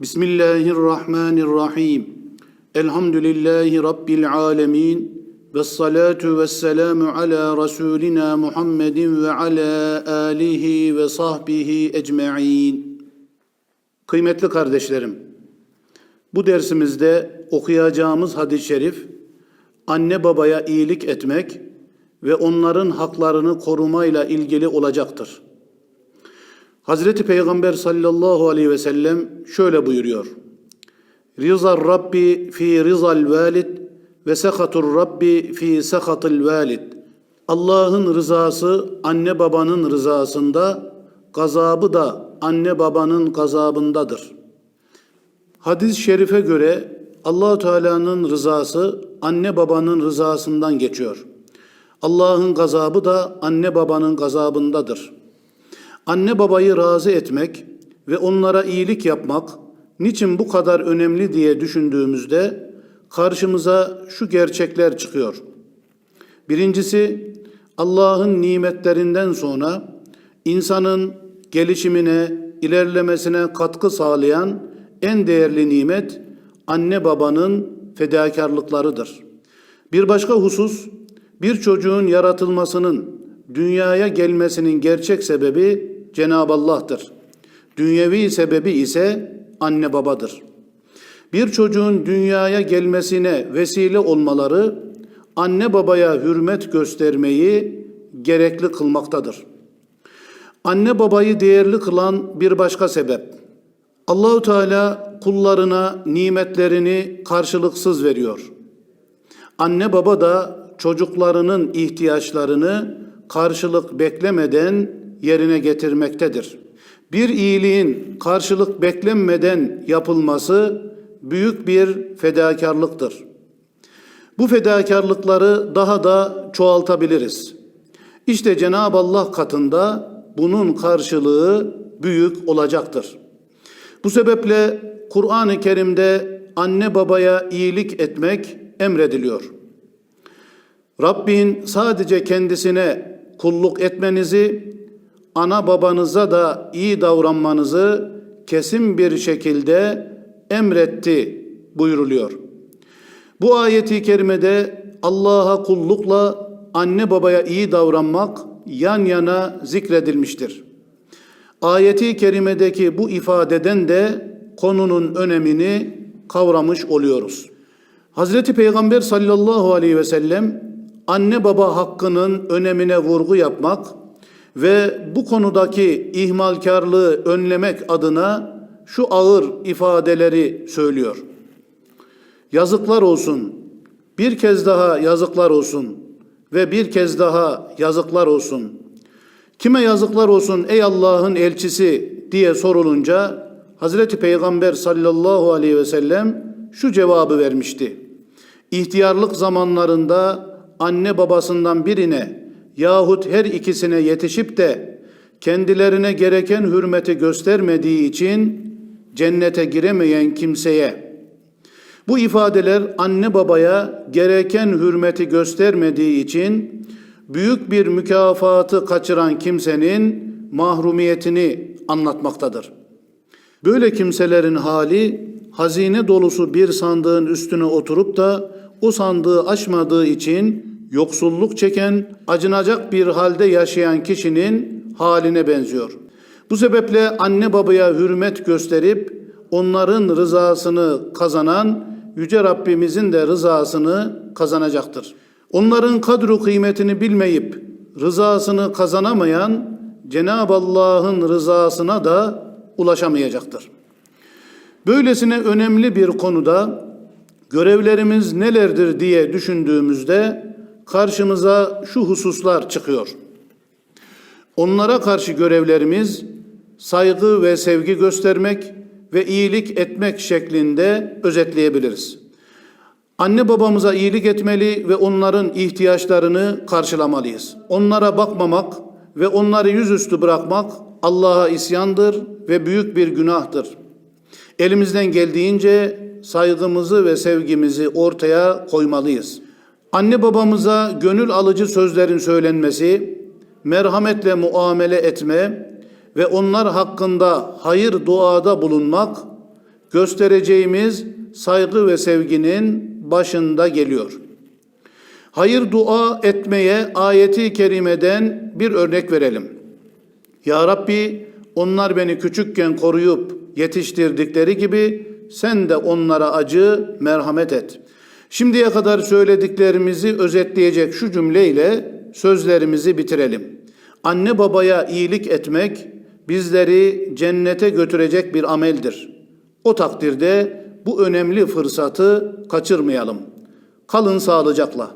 Bismillahirrahmanirrahim. Elhamdülillahi Rabbil alemin. Ve salatu ve selamu ala Resulina Muhammedin ve ala alihi ve sahbihi ecma'in. Kıymetli kardeşlerim, bu dersimizde okuyacağımız hadis-i şerif, anne babaya iyilik etmek ve onların haklarını korumayla ilgili olacaktır. Hazreti Peygamber sallallahu aleyhi ve sellem şöyle buyuruyor. Rizal Rabbi fi rizal valid ve sekatur Rabbi fi sekatil valid. Allah'ın rızası anne babanın rızasında, gazabı da anne babanın gazabındadır. Hadis-i şerife göre allah Teala'nın rızası anne babanın rızasından geçiyor. Allah'ın gazabı da anne babanın gazabındadır. Anne babayı razı etmek ve onlara iyilik yapmak niçin bu kadar önemli diye düşündüğümüzde karşımıza şu gerçekler çıkıyor. Birincisi Allah'ın nimetlerinden sonra insanın gelişimine, ilerlemesine katkı sağlayan en değerli nimet anne babanın fedakarlıklarıdır. Bir başka husus bir çocuğun yaratılmasının dünyaya gelmesinin gerçek sebebi Cenab-ı Allah'tır. Dünyevi sebebi ise anne babadır. Bir çocuğun dünyaya gelmesine vesile olmaları anne babaya hürmet göstermeyi gerekli kılmaktadır. Anne babayı değerli kılan bir başka sebep Allahu Teala kullarına nimetlerini karşılıksız veriyor. Anne baba da çocuklarının ihtiyaçlarını karşılık beklemeden yerine getirmektedir. Bir iyiliğin karşılık beklenmeden yapılması büyük bir fedakarlıktır. Bu fedakarlıkları daha da çoğaltabiliriz. İşte Cenab-ı Allah katında bunun karşılığı büyük olacaktır. Bu sebeple Kur'an-ı Kerim'de anne babaya iyilik etmek emrediliyor. Rabbin sadece kendisine kulluk etmenizi, ana babanıza da iyi davranmanızı kesin bir şekilde emretti buyuruluyor. Bu ayeti kerimede Allah'a kullukla anne babaya iyi davranmak yan yana zikredilmiştir. Ayeti kerimedeki bu ifadeden de konunun önemini kavramış oluyoruz. Hazreti Peygamber sallallahu aleyhi ve sellem anne baba hakkının önemine vurgu yapmak ve bu konudaki ihmalkarlığı önlemek adına şu ağır ifadeleri söylüyor. Yazıklar olsun. Bir kez daha yazıklar olsun ve bir kez daha yazıklar olsun. Kime yazıklar olsun ey Allah'ın elçisi diye sorulunca Hazreti Peygamber sallallahu aleyhi ve sellem şu cevabı vermişti. İhtiyarlık zamanlarında anne babasından birine yahut her ikisine yetişip de kendilerine gereken hürmeti göstermediği için cennete giremeyen kimseye bu ifadeler anne babaya gereken hürmeti göstermediği için büyük bir mükafatı kaçıran kimsenin mahrumiyetini anlatmaktadır. Böyle kimselerin hali hazine dolusu bir sandığın üstüne oturup da o sandığı açmadığı için yoksulluk çeken, acınacak bir halde yaşayan kişinin haline benziyor. Bu sebeple anne babaya hürmet gösterip onların rızasını kazanan yüce Rabbimizin de rızasını kazanacaktır. Onların kadru kıymetini bilmeyip rızasını kazanamayan Cenab-ı Allah'ın rızasına da ulaşamayacaktır. Böylesine önemli bir konuda görevlerimiz nelerdir diye düşündüğümüzde karşımıza şu hususlar çıkıyor. Onlara karşı görevlerimiz saygı ve sevgi göstermek ve iyilik etmek şeklinde özetleyebiliriz. Anne babamıza iyilik etmeli ve onların ihtiyaçlarını karşılamalıyız. Onlara bakmamak ve onları yüzüstü bırakmak Allah'a isyandır ve büyük bir günahtır. Elimizden geldiğince saygımızı ve sevgimizi ortaya koymalıyız. Anne babamıza gönül alıcı sözlerin söylenmesi, merhametle muamele etme ve onlar hakkında hayır duada bulunmak göstereceğimiz saygı ve sevginin başında geliyor. Hayır dua etmeye ayeti kerimeden bir örnek verelim. Ya Rabbi onlar beni küçükken koruyup yetiştirdikleri gibi sen de onlara acı merhamet et. Şimdiye kadar söylediklerimizi özetleyecek şu cümleyle sözlerimizi bitirelim. Anne babaya iyilik etmek bizleri cennete götürecek bir ameldir. O takdirde bu önemli fırsatı kaçırmayalım. Kalın sağlıcakla.